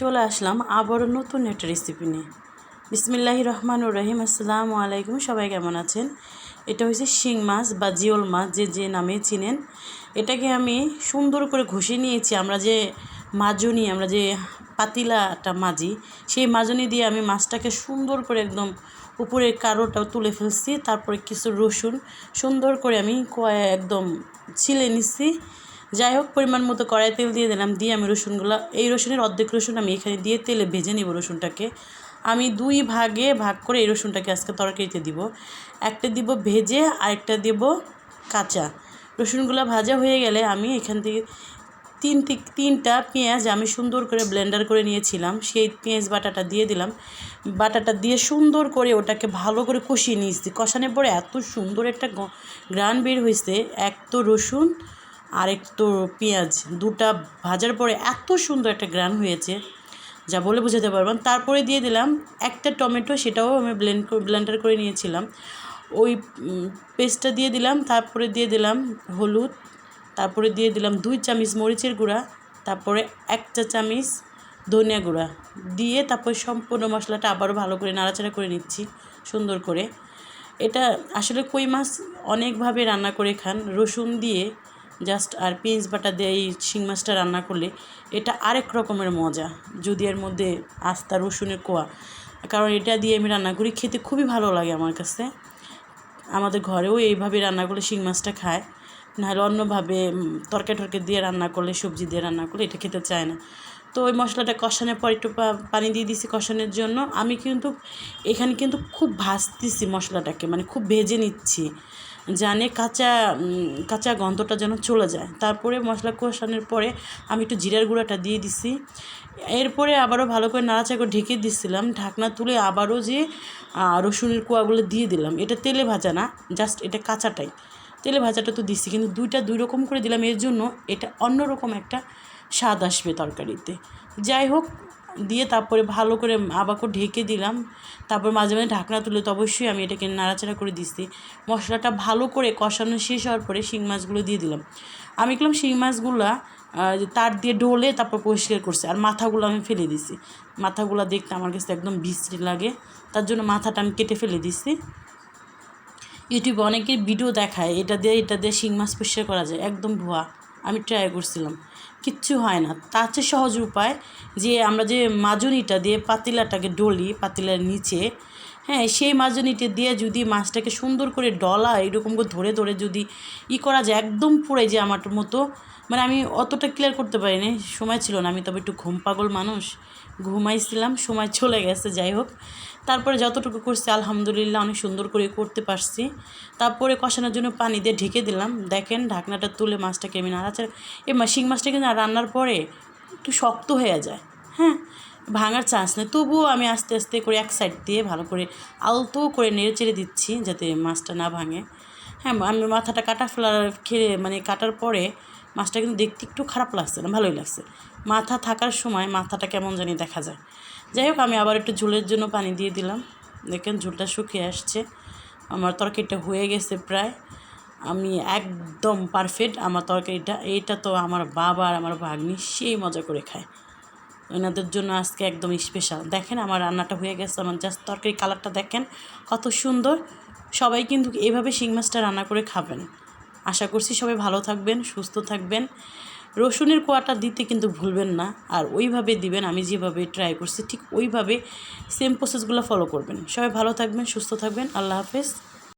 চলে আসলাম আবারও নতুন একটা রেসিপি নিয়ে। বিসমিল্লাহি রহমান রহিম, আসসালামু আলাইকুম, সবাই কেমন আছেন? এটা হচ্ছে শিং মাছ বা জিওল মাছ, যে যে নামে চিনেন। এটাকে আমি সুন্দর করে ঘষে নিয়েছি। আমরা যে মাজনি, আমরা যে পাতিলাটা মাজি, সেই মাজনি দিয়ে আমি মাছটাকে সুন্দর করে একদম উপরের কারোটাও তুলে ফেলছি। তারপরে কিছু রসুন সুন্দর করে আমি একদম ছিলে নিচ্ছি যাই হোক পরিমাণ মতো কড়াই তেল দিয়ে দিলাম, দিয়ে আমি রসুনগুলো, এই রসুনের অর্ধেক রসুন আমি এখানে দিয়ে তেলে ভেজে নেব রসুনটাকে। আমি দুই ভাগে ভাগ করে এই রসুনটাকে আজকে তরকারিতে দিব। একটা দিব ভেজে, আরেকটা দেব কাঁচা। রসুনগুলো ভাজা হয়ে গেলে আমি এখান থেকে তিন তিনটা পেঁয়াজ আমি সুন্দর করে ব্লেন্ডার করে নিয়েছিলাম। সেই পেঁয়াজ বাটাটা দিয়ে দিলাম। বাটাটা দিয়ে সুন্দর করে ওটাকে ভালো করে কষিয়ে নিয়েছি। কষানোর পরে এত সুন্দর একটা গ্রান বের হয়েছে। এক তো রসুন আর একটু পেঁয়াজ, দুটা ভাজার পরে এত সুন্দর একটা গ্রান হয়েছে, যা বলে বোঝাতে পারবেন তারপরে দিয়ে দিলাম একটা টমেটো, সেটাও আমি ব্লেন্ড ব্লেন্ডার করে নিয়েছিলাম। ওই পেস্টটা দিয়ে দিলাম, তারপরে দিয়ে দিলাম হলুদ, তারপরে দিয়ে দিলাম দুই চামচ মরিচের গুঁড়া, তারপরে এক চা চামচ ধনিয়া গুঁড়া। দিয়ে তারপর সম্পূর্ণ মশলাটা আবারও ভালো করে নাড়াচাড়া করে নিচ্ছি, সুন্দর করে। এটা আসলে কই মাছ অনেকভাবে রান্না করে খান। রসুন দিয়ে জাস্ট আর পেঁয়াজ বাটা দিয়ে এই শিং মাছটা রান্না করলে এটা আরেক রকমের মজা, যদি এর মধ্যে আস্তা, রসুনের কোয়া। কারণ এটা দিয়ে আমি রান্না করি, খেতে খুবই ভালো লাগে আমার কাছে। আমাদের ঘরেও এইভাবে রান্না করলে শিং মাছটা খায়। নাহলে অন্যভাবে তরকারি টরকারি দিয়ে রান্না করলে, সবজি দিয়ে রান্না করলে এটা খেতে চায় না। তো ওই মশলাটা কষানোর পর একটু পানি দিয়ে দিছি কষানোর জন্য। আমি কিন্তু, এখানে কিন্তু খুব ভাজতেছি মশলাটাকে মানে খুব ভেজে নিচ্ছি। জানে কাঁচা কাঁচা গন্ধটা যেন চলে যায়। তারপরে মশলা কষানোর পরে আমি একটু জিরার গুঁড়াটা দিয়ে দিছি। এরপরে আবারও ভালো করে নাড়াচা করে ঢেকে দিচ্ছিলাম ঢাকনা তুলে আবারও যে রসুনের কুয়াগুলো দিয়ে দিলাম। এটা তেলে ভাজা না, জাস্ট এটা কাঁচাটাই। তেলে ভাজাটা তো দিচ্ছি কিন্তু দুইটা দুই রকম করে দিলাম। এর জন্য এটা অন্যরকম একটা স্বাদ আসবে তরকারিতে। যাই হোক দিয়ে তারপরে ভালো করে আবাকো ঢেকে দিলাম। তারপর মাঝে মাঝে ঢাকনা তুলে তো অবশ্যই আমি এটাকে নাড়াচাড়া করে দিচ্ছি। মশলাটা ভালো করে কষানো শেষ হওয়ার পরে শিং মাছগুলো দিয়ে দিলাম। আমি দেখলাম শিং মাছগুলা তার দিয়ে ডোলে তারপর পরিষ্কার করছে আর মাথাগুলো আমি ফেলে দিছি। মাথাগুলো দেখতে আমার কাছে একদম বিশ্রী লাগে। তার জন্য মাথাটা আমি কেটে ফেলে দিছি। ইউটিউবে অনেকের ভিডিও দেখায়, এটা দিয়ে এটা দিয়ে শিং মাছ পরিষ্কার করা যায়। একদম ভুয়া। আমি ট্রাই করছিলাম। কিচ্ছু হয় না। তার চেয়ে সহজ উপায় যে আমরা যে মাজুনিটা দিয়ে পাতিলাটাকে ডলি, পাতিলার নিচে হ্যাঁ সেই মাজনিটা দিয়ে যদি মাছটাকে সুন্দর করে ডলা, এরকম করে ধরে ধরে যদি ই করা যায়, একদম পুড়ে যে আমার মতো মানে আমি অতটা ক্লিয়ার করতে পারিনি, সময় ছিল না, আমি তবে একটু ঘুম পাগল মানুষ, ঘুমাইছিলাম, সময় চলে গেছে, যাই হোক। তারপরে যতটুকু করছি, আলহামদুলিল্লাহ অনেক সুন্দর করে করতে পারছি। তারপরে কষানোর জন্য পানি দিয়ে ঢেকে দিলাম, দেখেন ঢাকনাটা তুলে মাছটাকে আমি নাড়াচাড়া, এই শিং মাছটা কিন্তু রান্নার পরে একটু শক্ত হয়ে যায় হ্যাঁ? ভাঙার চান্স নেই। তবুও আমি আস্তে আস্তে করে এক সাইড দিয়ে ভালো করে আলতো করে নেড়ে চেড়ে দিচ্ছি যাতে মাছটা না ভাঙে। হ্যাঁ আমি মাথাটা কাটা ফেলার খেয়ে মানে কাটার পরে মাছটা কিন্তু দেখতে একটু খারাপ লাগছে না, ভালোই লাগছে। মাথা থাকার সময় মাথাটা কেমন জানি দেখা যায়। যাই হোক, আমি আবার একটু ঝোলের জন্য পানি দিয়ে দিলাম। দেখেন, ঝোলটা শুকিয়ে আসছে। আমার তরকারিটা হয়ে গেছে প্রায়। আমি একদম পারফেক্ট আমার তরকারিটা। এইটা তো আমার বাবা আর আমার ভাগ্নি সেই মজা করে খায়। ওনাদের জন্য আজকে একদম স্পেশাল দেখেন আমার রান্নাটা হয়ে গেছে, আমার জাস্ট তরকারি কালারটা দেখেন, কত সুন্দর। সবাই কিন্তু এইভাবে শিং মাছটা রান্না করে খাবেন। আশা করছি সবাই ভালো থাকবেন, সুস্থ থাকবেন। রসুনের কোয়াটা দিতে কিন্তু ভুলবেন না, আর ওইভাবে দিবেন, আমি যেভাবে ট্রাই করছি ঠিক ওইভাবে সেম প্রসেসগুলো ফলো করবেন। সবাই ভালো থাকবেন, সুস্থ থাকবেন, আল্লাহ হাফেজ।